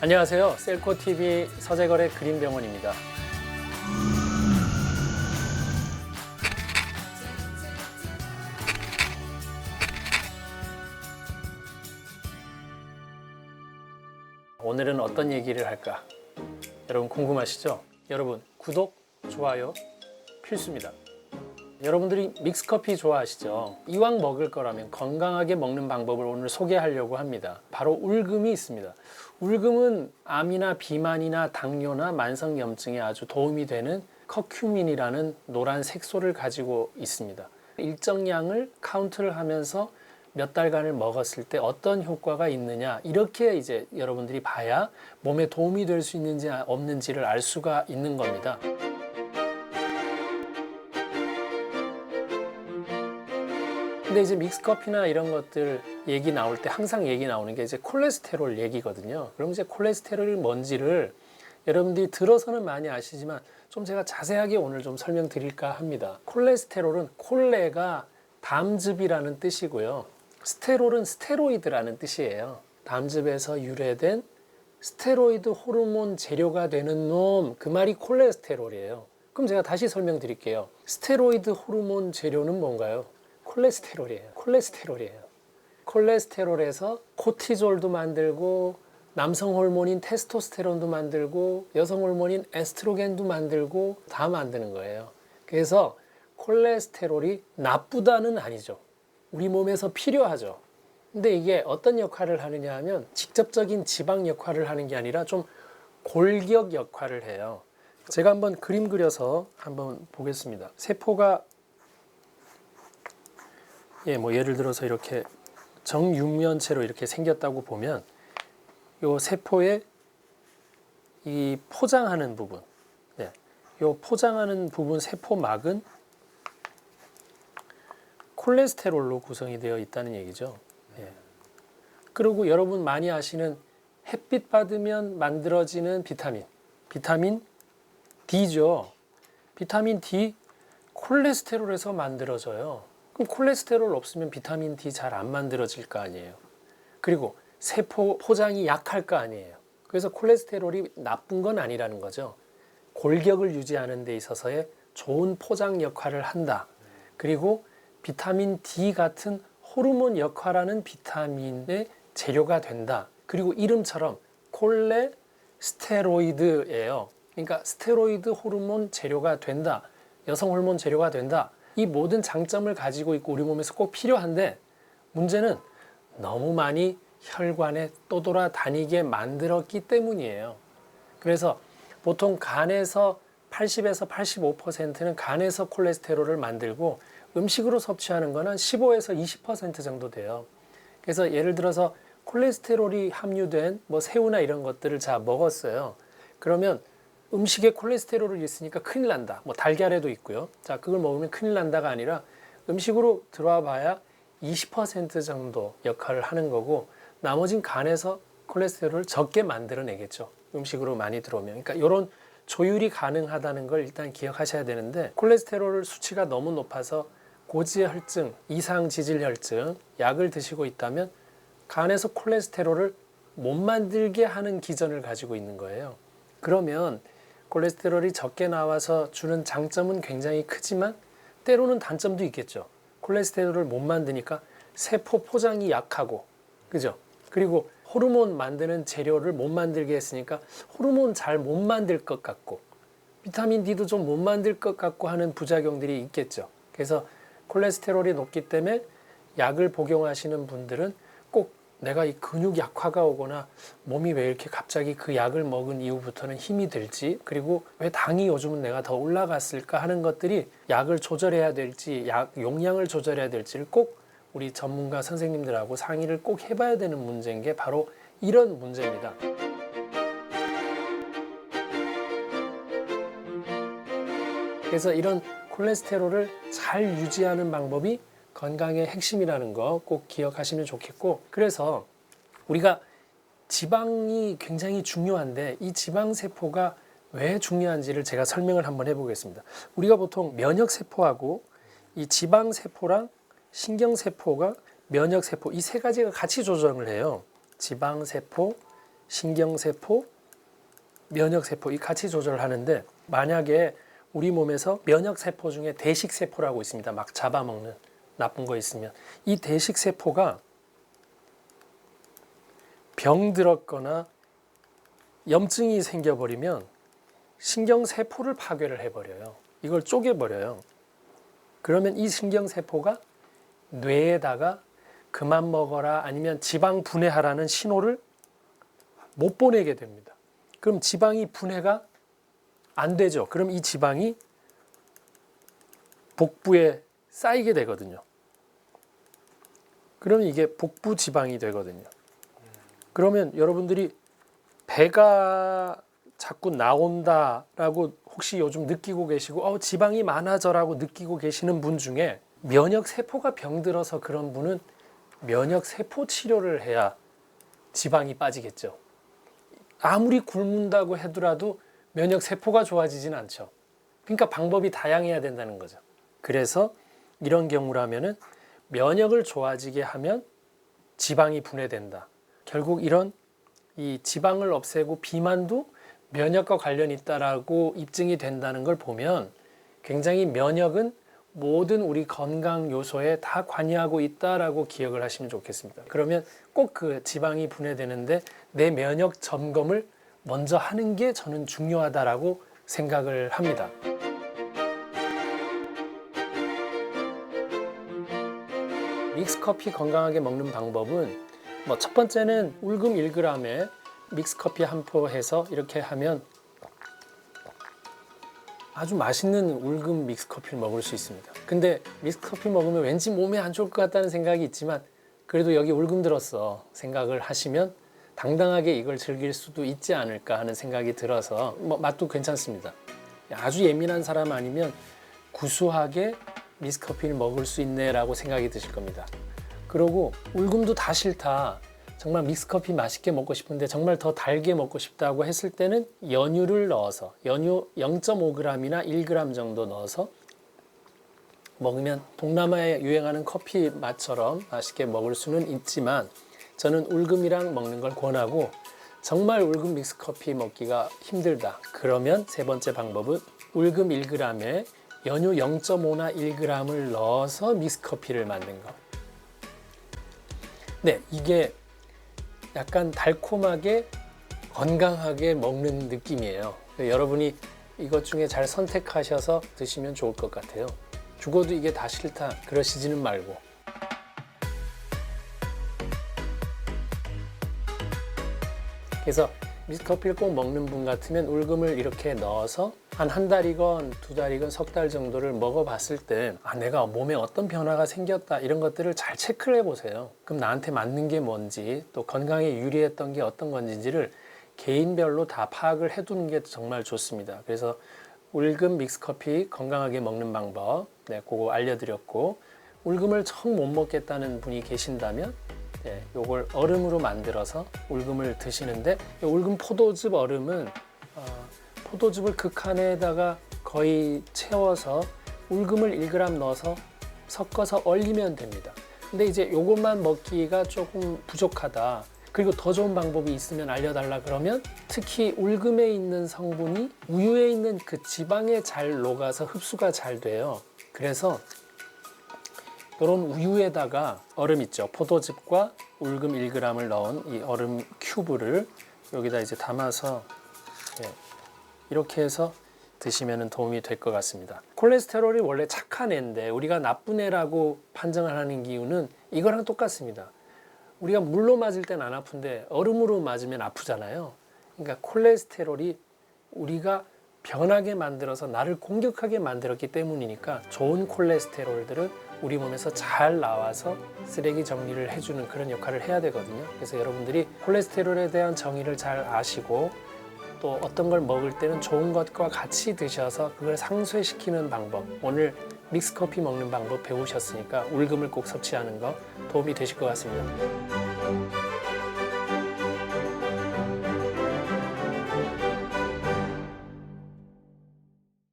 안녕하세요. 셀코TV 서재거래 그린병원입니다. 오늘은 어떤 얘기를 할까? 여러분 궁금하시죠? 여러분 구독, 좋아요 필수입니다. 여러분들이 믹스커피 좋아하시죠? 이왕 먹을 거라면 건강하게 먹는 방법을 오늘 소개하려고 합니다. 바로 울금이 있습니다. 울금은 암이나 비만이나 당뇨나 만성염증에 아주 도움이 되는 커큐민이라는 노란 색소를 가지고 있습니다. 일정량을 카운트를 하면서 몇 달간을 먹었을 때 어떤 효과가 있느냐 이렇게 이제 여러분들이 봐야 몸에 도움이 될 수 있는지 없는지를 알 수가 있는 겁니다. 근데 이제 믹스커피나 이런 것들 얘기 나올 때 항상 얘기 나오는 게 이제 콜레스테롤 얘기거든요. 그럼 이제 콜레스테롤이 뭔지를 여러분들이 들어서는 많이 아시지만 좀 제가 자세하게 오늘 좀 설명드릴까 합니다. 콜레스테롤은 콜레가 담즙이라는 뜻이고요. 스테롤은 스테로이드라는 뜻이에요. 담즙에서 유래된 스테로이드 호르몬 재료가 되는 놈, 그 말이 콜레스테롤이에요. 그럼 제가 다시 설명드릴게요. 스테로이드 호르몬 재료는 뭔가요? 콜레스테롤이에요. 콜레스테롤이에요. 콜레스테롤에서 코티졸도 만들고 남성 호르몬인 테스토스테론도 만들고 여성 호르몬인 에스트로겐도 만들고 다 만드는 거예요. 그래서 콜레스테롤이 나쁘다는 아니죠. 우리 몸에서 필요하죠. 근데 이게 어떤 역할을 하느냐 하면 직접적인 지방 역할을 하는 게 아니라 좀 골격 역할을 해요. 제가 한번 그림 그려서 한번 보겠습니다. 세포가 예, 뭐 예를 들어서 이렇게 정육면체로 이렇게 생겼다고 보면 요 세포의 이 포장하는 부분, 네, 요 포장하는 부분 세포막은 콜레스테롤로 구성이 되어 있다는 얘기죠. 예. 그리고 여러분 많이 아시는 햇빛 받으면 만들어지는 비타민, 비타민 D죠. 비타민 D 콜레스테롤에서 만들어져요. 그럼 콜레스테롤 없으면 비타민 D 잘 안 만들어질 거 아니에요. 그리고 세포 포장이 약할 거 아니에요. 그래서 콜레스테롤이 나쁜 건 아니라는 거죠. 골격을 유지하는 데 있어서의 좋은 포장 역할을 한다. 그리고 비타민 D 같은 호르몬 역할하는 비타민의 재료가 된다. 그리고 이름처럼 콜레스테로이드예요. 그러니까 스테로이드 호르몬 재료가 된다. 여성 호르몬 재료가 된다. 이 모든 장점을 가지고 있고 우리 몸에서 꼭 필요한데 문제는 너무 많이 혈관에 떠돌아다니게 만들었기 때문이에요. 그래서 보통 간에서 80에서 85%는 간에서 콜레스테롤을 만들고 음식으로 섭취하는 거는 15에서 20% 정도 돼요. 그래서 예를 들어서 콜레스테롤이 함유된 뭐 새우나 이런 것들을 자 먹었어요. 그러면 음식에 콜레스테롤이 있으니까 큰일 난다. 뭐 달걀에도 있고요. 자, 그걸 먹으면 큰일 난다가 아니라 음식으로 들어와 봐야 20% 정도 역할을 하는 거고 나머진 간에서 콜레스테롤을 적게 만들어내겠죠. 음식으로 많이 들어오면. 그러니까 이런 조율이 가능하다는 걸 일단 기억하셔야 되는데 콜레스테롤 수치가 너무 높아서 고지혈증, 이상 지질혈증 약을 드시고 있다면 간에서 콜레스테롤을 못 만들게 하는 기전을 가지고 있는 거예요. 그러면 콜레스테롤이 적게 나와서 주는 장점은 굉장히 크지만 때로는 단점도 있겠죠. 콜레스테롤을 못 만드니까 세포 포장이 약하고, 그죠? 그리고 호르몬 만드는 재료를 못 만들게 했으니까 호르몬 잘 못 만들 것 같고, 비타민 D도 좀 못 만들 것 같고 하는 부작용들이 있겠죠. 그래서 콜레스테롤이 높기 때문에 약을 복용하시는 분들은 꼭 내가 이 근육 약화가 오거나 몸이 왜 이렇게 갑자기 그 약을 먹은 이후부터는 힘이 들지 그리고 왜 당이 요즘은 내가 더 올라갔을까 하는 것들이 약을 조절해야 될지 약 용량을 조절해야 될지를 꼭 우리 전문가 선생님들하고 상의를 꼭 해봐야 되는 문제인 게 바로 이런 문제입니다. 그래서 이런 콜레스테롤을 잘 유지하는 방법이 건강의 핵심이라는 거 꼭 기억하시면 좋겠고 그래서 우리가 지방이 굉장히 중요한데 이 지방 세포가 왜 중요한지를 제가 설명을 한번 해보겠습니다. 우리가 보통 면역 세포하고 이 지방 세포랑 신경 세포가 면역 세포 이 세 가지가 같이 조정을 해요. 지방 세포, 신경 세포, 면역 세포 이 같이 조절하는데 만약에 우리 몸에서 면역 세포 중에 대식 세포라고 있습니다. 막 잡아먹는 나쁜 거 있으면 이 대식 세포가 병 들었거나 염증이 생겨버리면 신경 세포를 파괴를 해버려요. 이걸 쪼개버려요. 그러면 이 신경 세포가 뇌에다가 그만 먹어라 아니면 지방 분해하라는 신호를 못 보내게 됩니다. 그럼 지방이 분해가 안 되죠. 그럼 이 지방이 복부에 쌓이게 되거든요. 그러면 이게 복부 지방이 되거든요. 그러면 여러분들이 배가 자꾸 나온다라고 혹시 요즘 느끼고 계시고 어, 지방이 많아져라고 느끼고 계시는 분 중에 면역 세포가 병들어서 그런 분은 면역 세포 치료를 해야 지방이 빠지겠죠. 아무리 굶는다고 하더라도 면역 세포가 좋아지진 않죠. 그러니까 방법이 다양해야 된다는 거죠. 그래서 이런 경우라면은 면역을 좋아지게 하면 지방이 분해된다. 결국 이런 이 지방을 없애고 비만도 면역과 관련이 있다라고 입증이 된다는 걸 보면 굉장히 면역은 모든 우리 건강 요소에 다 관여하고 있다라고 기억을 하시면 좋겠습니다. 그러면 꼭 그 지방이 분해되는데 내 면역 점검을 먼저 하는 게 저는 중요하다라고 생각을 합니다. 믹스 커피 건강하게 먹는 방법은 뭐 첫 번째는 울금 1g에 믹스 커피 한 포 해서 이렇게 하면 아주 맛있는 울금 믹스 커피를 먹을 수 있습니다. 근데 믹스 커피 먹으면 왠지 몸에 안 좋을 것 같다는 생각이 있지만 그래도 여기 울금 들었어 생각을 하시면 당당하게 이걸 즐길 수도 있지 않을까 하는 생각이 들어서 뭐 맛도 괜찮습니다. 아주 예민한 사람 아니면 구수하게 믹스 커피를 먹을 수 있네라고 생각이 드실 겁니다. 그리고 울금도 다 싫다. 정말 믹스커피 맛있게 먹고 싶은데 정말 더 달게 먹고 싶다고 했을 때는 연유를 넣어서 연유 0.5g이나 1g 정도 넣어서 먹으면 동남아에 유행하는 커피 맛처럼 맛있게 먹을 수는 있지만 저는 울금이랑 먹는 걸 권하고 정말 울금 믹스커피 먹기가 힘들다. 그러면 세 번째 방법은 울금 1g에 연유 0.5나 1g을 넣어서 믹스커피를 만든 거. 네, 이게 약간 달콤하게 건강하게 먹는 느낌이에요. 여러분이 이것 중에 잘 선택하셔서 드시면 좋을 것 같아요. 죽어도 이게 다 싫다 그러시지는 말고. 그래서 미스커피를 꼭 먹는 분 같으면 울금을 이렇게 넣어서 한 한 달이건 두 달이건 석 달 정도를 먹어봤을 때 아, 내가 몸에 어떤 변화가 생겼다 이런 것들을 잘 체크를 해보세요. 그럼 나한테 맞는 게 뭔지 또 건강에 유리했던 게 어떤 건지를 개인별로 다 파악을 해두는 게 정말 좋습니다. 그래서 울금 믹스커피 건강하게 먹는 방법 네, 그거 알려드렸고 울금을 청 못 먹겠다는 분이 계신다면 네, 요걸 얼음으로 만들어서 울금을 드시는데 이 울금 포도즙 얼음은 어, 포도즙을 그 칸에다가 거의 채워서 울금을 1g 넣어서 섞어서 얼리면 됩니다. 근데 이제 요것만 먹기가 조금 부족하다. 그리고 더 좋은 방법이 있으면 알려달라 그러면 특히 울금에 있는 성분이 우유에 있는 그 지방에 잘 녹아서 흡수가 잘 돼요. 그래서 이런 우유에다가 얼음 있죠. 포도즙과 울금 1g을 넣은 이 얼음 큐브를 여기다 이제 담아서 예, 이렇게 해서 드시면 도움이 될 것 같습니다. 콜레스테롤이 원래 착한 애인데 우리가 나쁜 애라고 판정을 하는 이유는 이거랑 똑같습니다. 우리가 물로 맞을 땐 안 아픈데 얼음으로 맞으면 아프잖아요. 그러니까 콜레스테롤이 우리가 변하게 만들어서 나를 공격하게 만들었기 때문이니까 좋은 콜레스테롤들은 우리 몸에서 잘 나와서 쓰레기 정리를 해주는 그런 역할을 해야 되거든요. 그래서 여러분들이 콜레스테롤에 대한 정의를 잘 아시고 또 어떤 걸 먹을 때는 좋은 것과 같이 드셔서 그걸 상쇄시키는 방법 오늘 믹스 커피 먹는 방법 배우셨으니까 울금을 꼭 섭취하는 거 도움이 되실 것 같습니다.